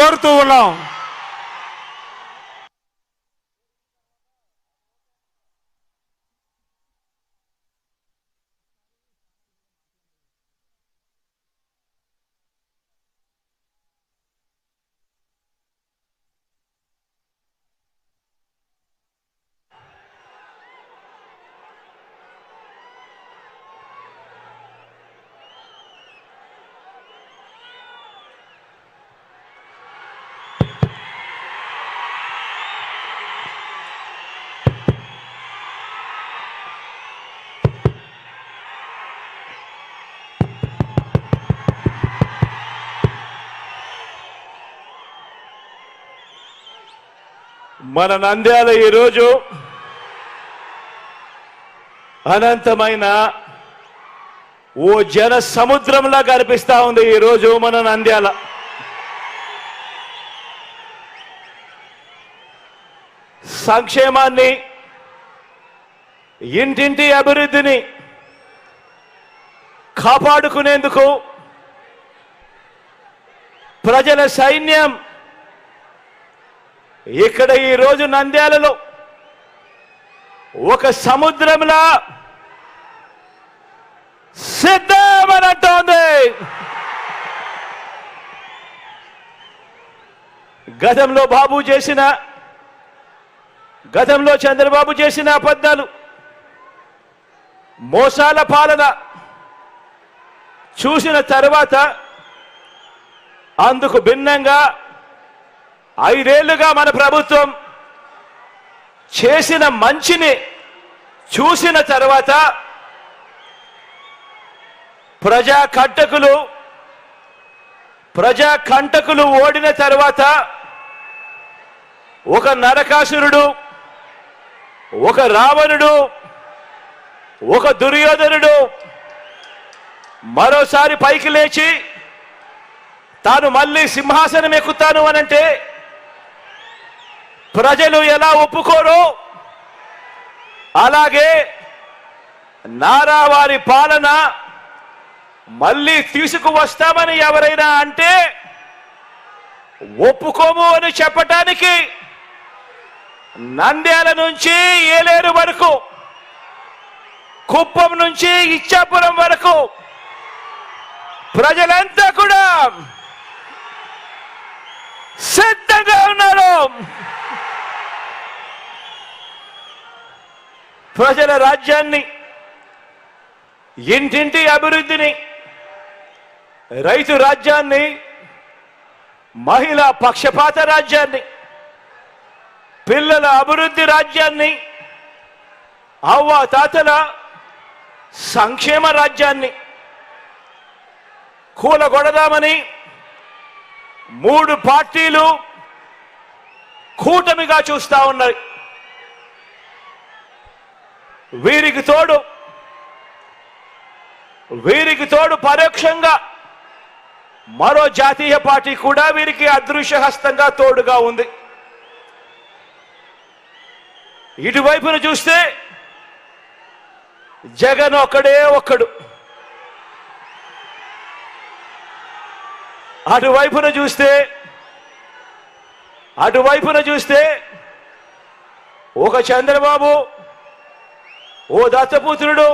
కోరుతూ ఉన్నాం. మన నంద్యాల ఈరోజు అనంతమైన ఓ జన సముద్రంలా కనిపిస్తా ఉంది ఈరోజు మన నంద్యాల. సంక్షేమాన్ని ఇంటింటి అభివృద్ధిని కాపాడుకునేందుకు ప్రజల సైన్యం ఇక్కడ ఈ రోజు నంద్యాలలో ఒక సముద్రంలా సిద్ధమనంటోంది. గతంలో బాబు చేసిన గతంలో చంద్రబాబు చేసిన అబద్ధాలు మోసాల పాలన చూసిన తర్వాత అందుకు భిన్నంగా ఐదేళ్ళుగా మన ప్రభుత్వం చేసిన మంచిని చూసిన తర్వాత ప్రజా కంటకులు ప్రజా కంటకులు ఓడిన తర్వాత ఒక నరకాసురుడు ఒక రావణుడు ఒక దుర్యోధనుడు మరోసారి పైకి లేచి తాను మళ్ళీ సింహాసనం ఎక్కుతాను అనంటే ప్రజలు ఎలా ఒప్పుకోరు అలాగే నారా వారి పాలన మళ్ళీ తీసుకువస్తామని ఎవరైనా అంటే ఒప్పుకోము అని చెప్పటానికి నంద్యాల నుంచి ఏలేరు వరకు కుప్పం నుంచి ఇచ్చాపురం వరకు ప్రజలంతా కూడా సిద్ధంగా ఉన్నారు. ప్రజల రాజ్యాన్ని ఇంటింటి అభివృద్ధిని రైతు రాజ్యాన్ని మహిళా పక్షపాత రాజ్యాన్ని పిల్లల అభివృద్ధి రాజ్యాన్ని అవ్వ తాతల సంక్షేమ రాజ్యాన్ని కూలగొడదామని మూడు పార్టీలు కూటమిగా చూస్తా ఉన్నాయి వీరికి తోడు వీరికి తోడు పరోక్షంగా మరో జాతీయ పార్టీ కూడా వీరికి అదృశ్య హస్తంగా తోడుగా ఉంది. ఇటువైపున చూస్తే జగన్ ఒక్కడే ఒక్కడు. అటువైపున చూస్తే అటువైపున చూస్తే ఒక చంద్రబాబు ఓ దత్తపుత్రుడు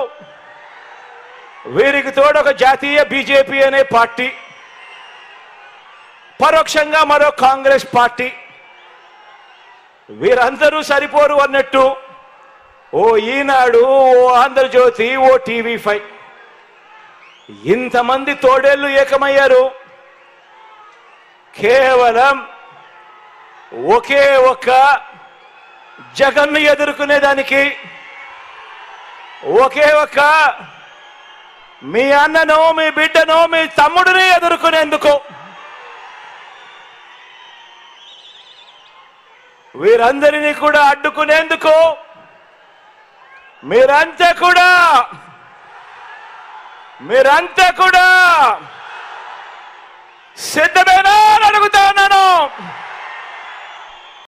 వీరికి తోడు ఒక జాతీయ బీజేపీ అనే పార్టీ. పరోక్షంగా మరో కాంగ్రెస్ పార్టీ. వీరందరూ సరిపోరు అన్నట్టు. ఓ ఈనాడు ఓ ఆంధ్రజ్యోతి ఓ టీవీ ఫైవ్. ఇంతమంది తోడేళ్ళు ఏకమయ్యారు. కేవలం ఒకే ఒక్క జగన్ను ఎదుర్కొనేదానికి ఒకే ఒక్క మీ అన్నను మీ బిడ్డను మీ తమ్ముడిని ఎదుర్కొనేందుకు వీరందరినీ కూడా అడ్డుకునేందుకు మీరంతా కూడా మీరంతా కూడా సిద్ధమేనా అని అడుగుతా ఉన్నాను.